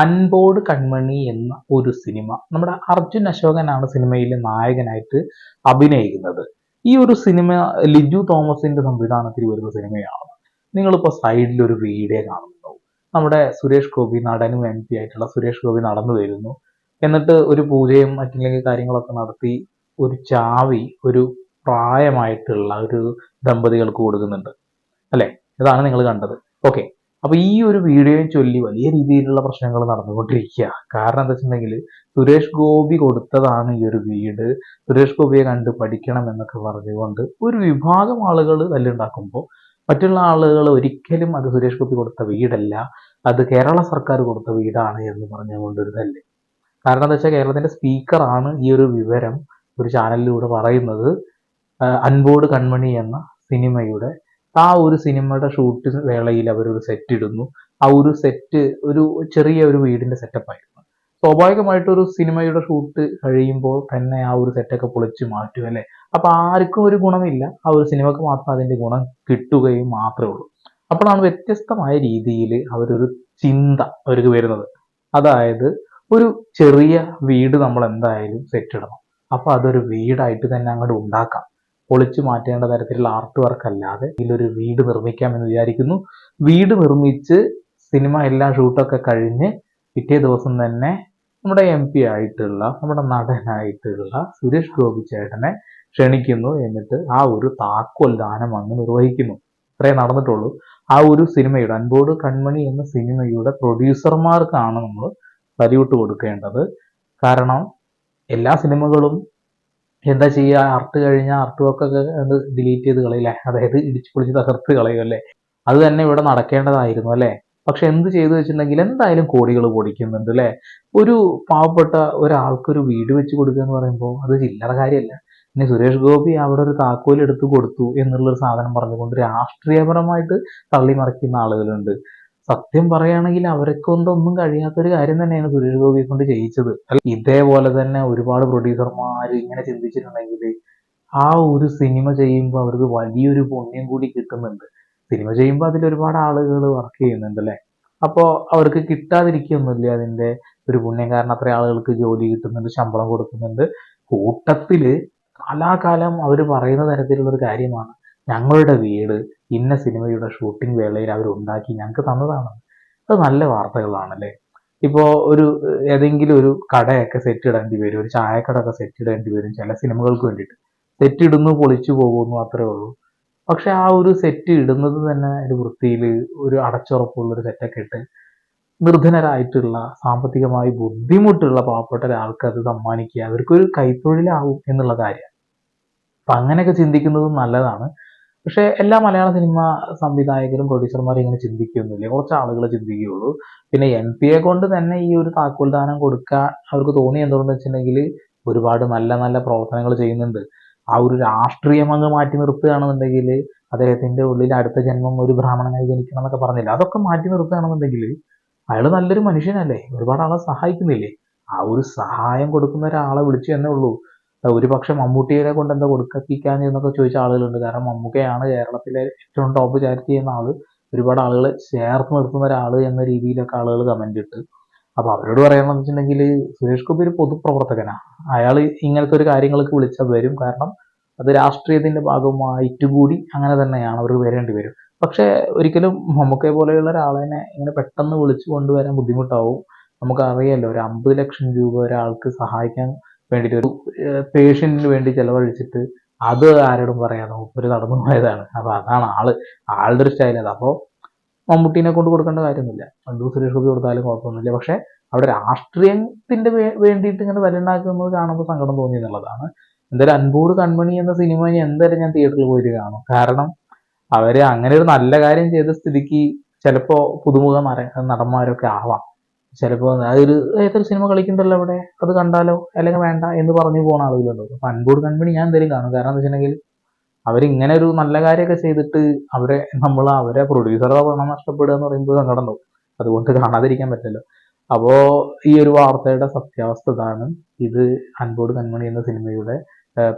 അൻപോട് കൺമണി എന്ന ഒരു സിനിമ. നമ്മുടെ അർജുൻ അശോകനാണ് സിനിമയിലെ നായകനായിട്ട് അഭിനയിക്കുന്നത്. ഈ ഒരു സിനിമ ലിജു തോമസിന്റെ സംവിധാനത്തിൽ വരുന്ന സിനിമയാണ്. നിങ്ങളിപ്പോൾ സൈഡിൽ ഒരു വീഡിയോ കാണുന്നു. നമ്മുടെ സുരേഷ് ഗോപി നടനും എം പി ആയിട്ടുള്ള സുരേഷ് ഗോപി നടന്നു വരുന്നു. എന്നിട്ട് ഒരു പൂജയും മറ്റില്ലെങ്കിൽ കാര്യങ്ങളൊക്കെ നടത്തി ഒരു ചാവി ഒരു പ്രായമായിട്ടുള്ള ഒരു ദമ്പതികൾക്ക് കൊടുക്കുന്നുണ്ട്. അല്ലേ? ഇതാണ് നിങ്ങൾ കണ്ടത്. ഓക്കെ അപ്പൊ ഈ ഒരു വീഡിയോയും ചൊല്ലി വലിയ രീതിയിലുള്ള പ്രശ്നങ്ങൾ നടന്നുകൊണ്ടിരിക്കുക. കാരണം എന്താ വെച്ചിട്ടുണ്ടെങ്കിൽ സുരേഷ് ഗോപി കൊടുത്തതാണ് ഈ ഒരു വീട്. സുരേഷ് ഗോപിയെ കണ്ട് പഠിക്കണം എന്നൊക്കെ പറഞ്ഞുകൊണ്ട് ഒരു വിഭാഗം ആളുകൾ തല്ലുണ്ടാക്കുമ്പോൾ മറ്റുള്ള ആളുകൾ ഒരിക്കലും അത് സുരേഷ് ഗോപി കൊടുത്ത വീടല്ല. അത് കേരള സർക്കാർ കൊടുത്ത വീടാണ് എന്ന് പറഞ്ഞുകൊണ്ട് ഒരു തല്ല്. കാരണം എന്താ വെച്ചാൽ കേരളത്തിന്റെ സ്പീക്കറാണ് ഈ ഒരു വിവരം ഒരു ചാനലിലൂടെ പറയുന്നത്. അൻബോർഡ് കൺമണി എന്ന സിനിമയുടെ ആ ഒരു സിനിമയുടെ ഷൂട്ട് വേളയിൽ അവരൊരു സെറ്റ് ഇടുന്നു. ആ ഒരു സെറ്റ് ഒരു ചെറിയ ഒരു വീടിന്റെ സെറ്റപ്പ് ആയിരുന്നു. സ്വാഭാവികമായിട്ടും ഒരു സിനിമയുടെ ഷൂട്ട് കഴിയുമ്പോൾ തന്നെ ആ ഒരു സെറ്റൊക്കെ പൊളിച്ച് മാറ്റും അല്ലെ? അപ്പൊ ആർക്കും ഒരു ഗുണമില്ല. ആ ഒരു സിനിമക്ക് മാത്രം അതിന്റെ ഗുണം കിട്ടുകയും മാത്രമേ ഉള്ളൂ. അപ്പോഴാണ് വ്യത്യസ്തമായ രീതിയിൽ അവരൊരു ചിന്ത അവർക്ക് വരുന്നത്. അതായത് ഒരു ചെറിയ വീട് നമ്മൾ എന്തായാലും സെറ്റ് ഇടണം. അപ്പൊ അതൊരു വീടായിട്ട് തന്നെ അങ്ങോട്ട് ഉണ്ടാക്കാം. പൊളിച്ചു മാറ്റേണ്ട തരത്തിലുള്ള ആർട്ട് വർക്ക് അല്ലാതെ ഇതിലൊരു വീട് നിർമ്മിക്കാം എന്ന് വിചാരിക്കുന്നു. വീട് നിർമ്മിച്ച് സിനിമ എല്ലാം ഷൂട്ടൊക്കെ കഴിഞ്ഞ് പിറ്റേ ദിവസം തന്നെ നമ്മുടെ എം പി ആയിട്ടുള്ള നമ്മുടെ നടനായിട്ടുള്ള സുരേഷ് ഗോപി ചേട്ടനെ ക്ഷണിക്കുന്നു എന്നിട്ട് ആ ഒരു താക്കോൽ ദാനം അങ്ങ് നിർവഹിക്കുന്നു. ഇത്രേ നടന്നിട്ടുള്ളൂ. ആ ഒരു സിനിമയുടെ അൻപോട് കൺമണി എന്ന സിനിമയുടെ പ്രൊഡ്യൂസർമാർക്കാണ് നമ്മൾ സല്യൂട്ട് കൊടുക്കേണ്ടത്. കാരണം എല്ലാ സിനിമകളും എന്താ ചെയ്യുക? ആർട്ട് കഴിഞ്ഞ ആർട്ട് വർക്കൊക്കെ ഡിലീറ്റ് ചെയ്ത് കളയില്ലേ അതായത് ഇടിച്ച് പൊളിച്ച് തകർത്ത് കളയും അല്ലേ? അത് തന്നെ ഇവിടെ നടക്കേണ്ടതായിരുന്നു അല്ലേ? പക്ഷെ എന്ത് ചെയ്തു വെച്ചിട്ടുണ്ടെങ്കിൽ എന്തായാലും കോടികൾ പൊടിക്കുന്നുണ്ട് അല്ലേ? ഒരു പാവപ്പെട്ട ഒരാൾക്കൊരു വീട് വെച്ച് കൊടുക്കുക എന്ന് പറയുമ്പോൾ അത് ചില്ലറ കാര്യമല്ല. പിന്നെ സുരേഷ് ഗോപി അവിടെ ഒരു താക്കോൽ എടുത്തു കൊടുത്തു എന്നുള്ളൊരു സാധനം പറഞ്ഞുകൊണ്ട് രാഷ്ട്രീയപരമായിട്ട് തള്ളിമറിക്കുന്ന ആളുകളുണ്ട്. സത്യം പറയുകയാണെങ്കിൽ അവരെ കൊണ്ടൊന്നും കഴിയാത്തൊരു കാര്യം തന്നെയാണ് സുരേഷ് ഗോപിയെ കൊണ്ട് ചെയ്യിച്ചത് ഇതേപോലെ തന്നെ ഒരുപാട് പ്രൊഡ്യൂസർമാർ ഇങ്ങനെ ചിന്തിച്ചിട്ടുണ്ടെങ്കിൽ ആ ഒരു സിനിമ ചെയ്യുമ്പോൾ അവർക്ക് വലിയൊരു പുണ്യം കൂടി കിട്ടുന്നുണ്ട്. സിനിമ ചെയ്യുമ്പോൾ അതിൽ ഒരുപാട് ആളുകൾ വർക്ക് ചെയ്യുന്നുണ്ട് അല്ലേ? അപ്പോൾ അവർക്ക് കിട്ടാതിരിക്കൊന്നുമില്ല അതിന്റെ ഒരു പുണ്യം. കാരണം അത്ര ആളുകൾക്ക് ജോലി കിട്ടുന്നുണ്ട് ശമ്പളം കൊടുക്കുന്നുണ്ട്. കൂട്ടത്തിൽ കാലാകാലം അവർ പറയുന്ന തരത്തിലുള്ള ഒരു കാര്യമാണ് ഞങ്ങളുടെ വീട്. ഇന്ന സിനിമയുടെ ഷൂട്ടിംഗ് വേളയിൽ അവർ ഉണ്ടാക്കി ഞങ്ങൾക്ക് തന്നതാണ്. അത് നല്ല വാർത്തകളാണല്ലേ? ഇപ്പോൾ ഒരു ഏതെങ്കിലും ഒരു കടയൊക്കെ സെറ്റ് ഇടേണ്ടി വരും ഒരു ചായക്കടയൊക്കെ സെറ്റ് ഇടേണ്ടി വരും ചില സിനിമകൾക്ക് വേണ്ടിയിട്ട്. സെറ്റ് ഇടുന്നു പൊളിച്ചു പോകുന്നു അത്രേ ഉള്ളൂ. പക്ഷെ ആ ഒരു സെറ്റ് ഇടുന്നത് തന്നെ ഒരു വൃത്തിയിൽ ഒരു അടച്ചുറപ്പുള്ള ഒരു സെറ്റൊക്കെ ഇട്ട് നിർധനരായിട്ടുള്ള സാമ്പത്തികമായി ബുദ്ധിമുട്ടുള്ള പാവപ്പെട്ട ഒരാൾക്ക് അത് സമ്മാനിക്കുക അവർക്കൊരു കൈത്തൊഴിലാവും എന്നുള്ള കാര്യം. അപ്പൊ അങ്ങനെയൊക്കെ ചിന്തിക്കുന്നതും നല്ലതാണ്. പക്ഷെ എല്ലാ മലയാള സിനിമ സംവിധായകരും പ്രൊഡ്യൂസർമാരും ഇങ്ങനെ ചിന്തിക്കുകയൊന്നുമില്ല കുറച്ച് ആളുകൾ ചിന്തിക്കുകയുള്ളൂ. പിന്നെ എം പിയെ കൊണ്ട് തന്നെ ഈ ഒരു താക്കോൽ ദാനം കൊടുക്കാൻ അവർക്ക് തോന്നി എന്തുകൊണ്ടെന്ന് വെച്ചിട്ടുണ്ടെങ്കിൽ ഒരുപാട് നല്ല നല്ല പ്രവർത്തനങ്ങൾ ചെയ്യുന്നുണ്ട്. ആ ഒരു രാഷ്ട്രീയം അങ്ങ് മാറ്റി നിർത്തുകയാണെന്നുണ്ടെങ്കിൽ അദ്ദേഹത്തിന്റെ ഉള്ളിൽ അടുത്ത ജന്മം ഒരു ബ്രാഹ്മണനായി ജനിക്കണം എന്നൊക്കെ പറഞ്ഞില്ല? അതൊക്കെ മാറ്റി നിർത്തുകയാണെന്നുണ്ടെങ്കിൽ അയാൾ നല്ലൊരു മനുഷ്യനല്ലേ? ഒരുപാട് ആളെ സഹായിക്കുന്നില്ലേ? ആ ഒരു സഹായം കൊടുക്കുന്ന ഒരാളെ വിളിച്ചു എന്നേ ഉള്ളൂ. ഒരു പക്ഷെ മമ്മൂട്ടിയെ കൊണ്ട് എന്താ കൊടുക്കത്തിക്കാൻ എന്നൊക്കെ ചോദിച്ച ആളുകളുണ്ട്. കാരണം മമ്മൂക്കയാണ് കേരളത്തിലെ ഏറ്റവും ടോപ്പ് ചാരിറ്റി ചെയ്യുന്ന ആൾ ഒരുപാട് ആളുകൾ ചേർത്ത് നിർത്തുന്ന ഒരാൾ എന്ന രീതിയിലൊക്കെ ആളുകൾ കമന്റ് ഇട്ട്. അപ്പൊ അവരോട് പറയാണെന്ന് വെച്ചിട്ടുണ്ടെങ്കിൽ സുരേഷ് ഗോപി ഒരു പൊതുപ്രവർത്തകനാണ് അയാൾ ഇങ്ങനത്തെ ഒരു കാര്യങ്ങൾക്ക് വിളിച്ചാൽ വരും. കാരണം അത് രാഷ്ട്രീയത്തിന്റെ ഭാഗമായിട്ട് കൂടി അങ്ങനെ തന്നെയാണ് അവർ വരേണ്ടി വരും. പക്ഷെ ഒരിക്കലും മമ്മൂക്കയെ പോലെയുള്ള ഒരാളെന്നെ ഇങ്ങനെ പെട്ടെന്ന് വിളിച്ചു കൊണ്ടുവരാൻ ബുദ്ധിമുട്ടാവും. നമുക്കറിയാലോ ഒരു അമ്പത് ലക്ഷം രൂപ ഒരാൾക്ക് സഹായിക്കാൻ വേണ്ടിയിട്ട് ഒരു പേഷ്യന്റിന് വേണ്ടി ചിലവഴിച്ചിട്ട് അത് ആരോടും പറയാതെ മൂപ്പര് നടന്നു പോയതാണ്. അപ്പൊ അതാണ് ആൾ ആളുടെ ഒരു സ്റ്റൈൽ അത്. അപ്പോ മമ്മൂട്ടീനെ കൊണ്ട് കൊടുക്കേണ്ട കാര്യമൊന്നുമില്ല. രണ്ടു സുരേഷ് ഗോപി കൊടുത്താലും കുഴപ്പമൊന്നുമില്ല. പക്ഷെ അവിടെ രാഷ്ട്രീയത്തിന്റെ വേണ്ടിയിട്ട് ഇങ്ങനെ വലുണ്ടാക്കുന്നത് കാണുമ്പോൾ സങ്കടം തോന്നി എന്നുള്ളതാണ്. എന്തായാലും അൻപോട് കൺമണി എന്ന സിനിമ ഇനി എന്തായാലും ഞാൻ തിയേറ്ററിൽ പോയിട്ട് കാണും. കാരണം അവർ അങ്ങനെ ഒരു നല്ല കാര്യം ചെയ്ത സ്ഥിതിക്ക് ചിലപ്പോ പുതുമുഖം നടന്മാരൊക്കെ ആവാം. ചിലപ്പോ അതൊരു ഏതൊരു സിനിമ കളിക്കുന്നുണ്ടല്ലോ അവിടെ? അത് കണ്ടാലോ? അല്ലെങ്കിൽ വേണ്ട എന്ന് പറഞ്ഞു പോകുന്ന ആളുകളുണ്ടോ. അപ്പൊ അൻപോട് കൺപണി ഞാൻ എന്തായാലും കാണും. കാരണം എന്താ വെച്ചിട്ടുണ്ടെങ്കിൽ അവരിങ്ങനെ ഒരു നല്ല കാര്യമൊക്കെ ചെയ്തിട്ട് അവരെ നമ്മൾ അവരെ പ്രൊഡ്യൂസറുടെ പണം നഷ്ടപ്പെടുക എന്ന് പറയുമ്പോൾ സങ്കടം ഉണ്ടാവും അതുകൊണ്ട് കാണാതിരിക്കാൻ പറ്റില്ല. അപ്പോ ഈ ഒരു വാർത്തയുടെ സത്യാവസ്ഥ ഇതാണ്. ഇത് അൻപോട് കൺമണി എന്ന സിനിമയുടെ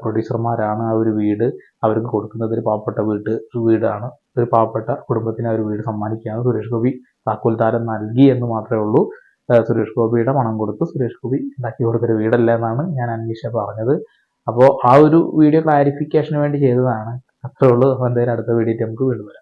പ്രൊഡ്യൂസർമാരാണ് ആ ഒരു വീട്. അവർക്ക് കൊടുക്കുന്നത് ഒരു പാവപ്പെട്ട വീട്ട് വീടാണ്. ഒരു പാവപ്പെട്ട കുടുംബത്തിന് ആ ഒരു വീട് സമ്മാനിക്കുകയാണ് സുരേഷ് ഗോപി. താക്കോൽ താരം നൽകി എന്ന് മാത്രമേ ഉള്ളൂ. സുരേഷ് ഗോപിയുടെ പണം കൊടുത്ത്. സുരേഷ് ഗോപി ഉണ്ടാക്കി കൊടുത്തൊരു വീടല്ല എന്നാണ് ഞാൻ അന്വേഷിച്ച പറഞ്ഞത്. അപ്പോൾ ആ ഒരു വീഡിയോ ക്ലാരിഫിക്കേഷന് വേണ്ടി ചെയ്തതാണ്. അത്രേ ഉള്ളൂ. എന്തായാലും അടുത്ത വീഡിയോ നമുക്ക് വീണ്ടും വരാം.